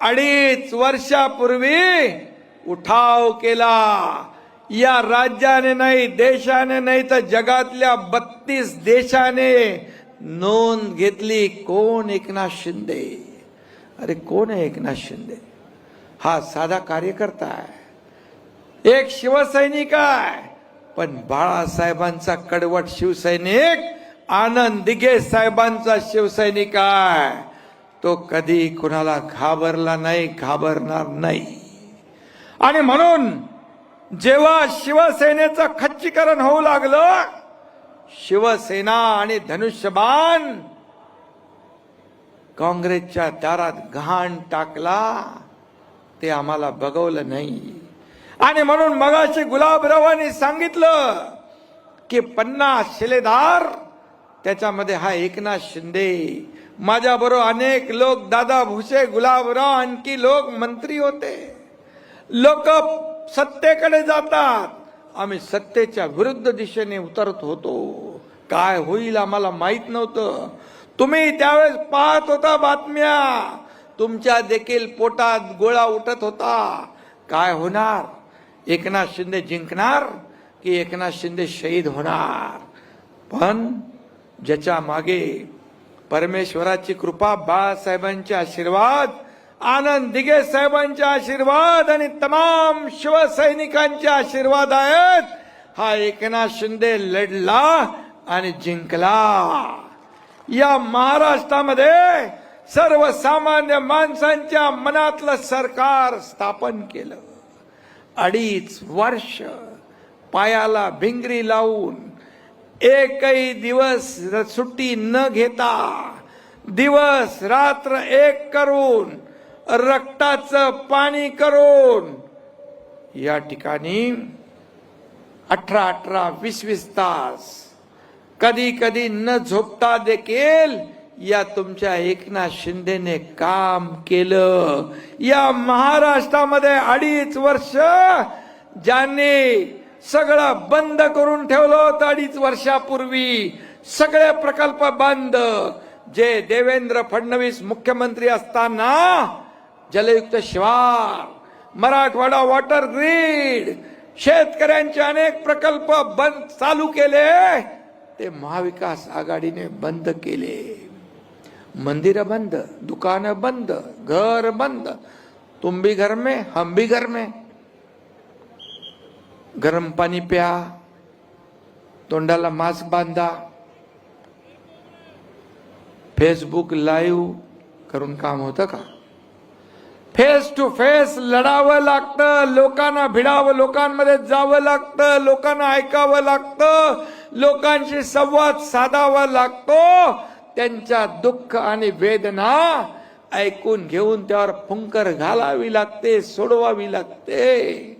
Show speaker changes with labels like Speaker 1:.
Speaker 1: अडीच वर्षापूर्वी उठाव केला. या राज्याने नाही देशाने नाही तर जगातल्या बत्तीस देशाने नोंद घेतली. कोण एकनाथ शिंदे? अरे कोण आहे एकनाथ शिंदे? हा साधा कार्यकर्ता आहे. एक शिवसैनिक आहे. पण बाळासाहेबांचा कडवट शिवसैनिक आनंद दिघे साहेबांचा शिवसैनिक आहे. तो कधी कुणाला घाबरला नाही घाबरणार नाही. आणि म्हणून जेव्हा शिवसेनेचं खच्चीकरण होऊ लागलं शिवसेना आणि धनुष्यबाण काँग्रेसच्या दारात घाण टाकला ते आम्हाला बघवलं नाही. आणि म्हणून मगाशी गुलाबरावांनी सांगितलं की पन्नास शिलेदार त्याच्यामध्ये हा एकनाथ शिंदे. माझ्याबरोबर अनेक लोक दादा भुसे गुलाबराव आणखी लोक मंत्री होते. लोक सत्तेकडे जातात. आम्ही सत्तेच्या विरुद्ध दिशेने उतरत होतो. काय होईल आम्हाला माहीत नव्हतं. तुम्ही त्यावेळेस पाहत होता बातम्या. तुमच्या देखील पोटात गोळा उठत होता. काय होणार? एकनाथ शिंदे जिंकणार की एकनाथ शिंदे शहीद होणार? पण ज्याच्या मागे परमेश्वराची कृपा बाळासाहेबांचे आशीर्वाद आनंद दिगे साहेबांचे आशीर्वाद आणि तमाम शिवसैनिकांचे आशीर्वाद आहेत. हा एकनाथ शिंदे लढला आणि जिंकला. या महाराष्ट्रामध्ये सर्वसामान्य माणसांच्या मनातलं सरकार स्थापन केलं. अडीच वर्ष पायाला भिंगरी लावून एकही दिवस सुट्टी न घेता दिवस रात्र एक करून रक्ताचं पाणी करून या ठिकाणी अठरा अठरा वीस वीस तास कधी कधी न झोपता देखील या तुमच्या एकनाथ शिंदेने काम केलं. या महाराष्ट्रामध्ये अडीच वर्ष ज्यांनी सगळं बंद करून ठेवलं होतं अडीच वर्षापूर्वी. सगळे प्रकल्प बंद. जे देवेंद्र फडणवीस मुख्यमंत्री असताना जलयुक्त शिवार मराठवाडा वॉटर ग्रीड शेतकऱ्यांचे अनेक प्रकल्प बंद चालू केले. ते महाविकास आघाडीने बंद केले. मंदिर बंद दुकानं बंद घर बंद. तुम भी घर में हम भी घर में. गरम पाणी प्या तोंडाला मास्क बांधा फेसबुक लाईव्ह करून काम होतं का? फेस टू फेस लढावं लागतं लोकांना भिडावं लोकांमध्ये जावं लागतं लोकांना ऐकावं लागतं लोकांशी संवाद साधावा लागतो त्यांच्या दुःख आणि वेदना ऐकून घेऊन त्यावर फुंकर घालावी लागते सोडवावी लागते.